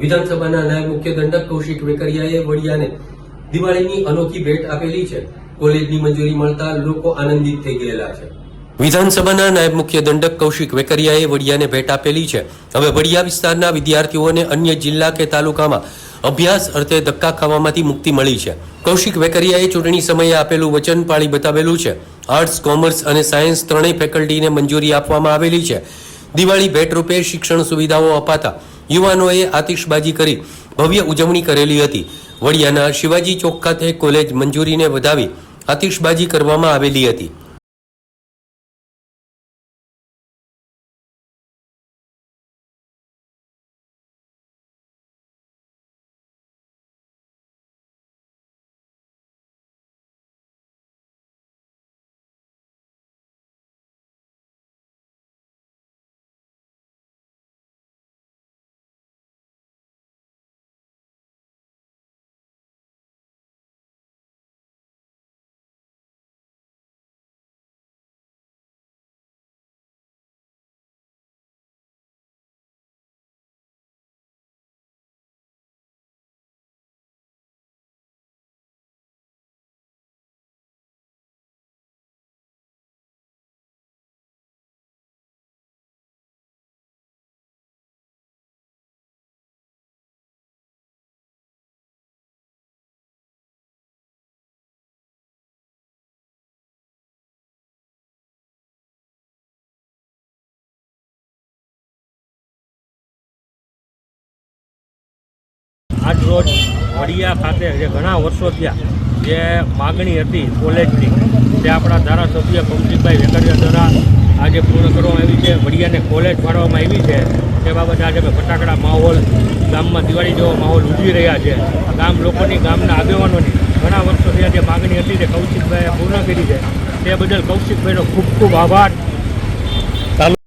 વિધાનસભાના નાયબ મુખ્ય દંડક કૌશિક વેકરિયાએ વડિયાને દિવાળીની અનોખી ભેટ આપેલી છે. કોલેજની મંજૂરી મળતા લોકો આનંદિત થઈ ગયેલા છે. વિધાનસભાના નાયબ મુખ્ય દંડક કૌશિક વેકરિયાએ વડિયાને ભેટ આપેલી છે. હવે વડિયા વિસ્તારના વિદ્યાર્થીઓને અન્ય જિલ્લા કે તાલુકામાં અભ્યાસ અર્થે ધક્કા ખાવામાંથી મુક્તિ મળી છે. કૌશિક વેકરિયાએ ચૂંટણી સમયે આપેલું વચન પાળી બતાવેલું છે. આર્ટ્સ, કોમર્સ અને સાયન્સ ત્રણેય ફેકલ્ટીને મંજૂરી આપવામાં આવેલી છે. દિવાળી ભેટ રૂપે શિક્ષણ સુવિધાઓ અપાતા યુવાનોએ આતિશબાજી કરી ભવ્ય ઉજવણી કરેલી હતી. વડિયાના શિવાજી ચોક ખાતે કોલેજ મંજૂરીને વધાવી આતિશબાજી કરવામાં આવેલી હતી. આજ રોજ વડિયા ખાતે જે ઘણા વર્ષો થયા, જે માગણી હતી કોલેજની તે આપણા ધારાસભ્ય કૌશિકભાઈ વેકરિયા દ્વારા આજે પૂર્ણ કરવામાં આવી છે. વડિયાને કોલેજ ફાળવવામાં આવી છે. તે બાબતે આજે અમે ફટાકડા માહોલ, ગામમાં દિવાળી જેવો માહોલ ઉજવી રહ્યા છે. ગામ લોકોની, ગામના આગેવાનોની ઘણા વર્ષો થયા જે માગણી હતી તે કૌશિકભાઈએ પૂર્ણ કરી છે. તે બદલ કૌશિકભાઈનો ખૂબ ખૂબ આભાર.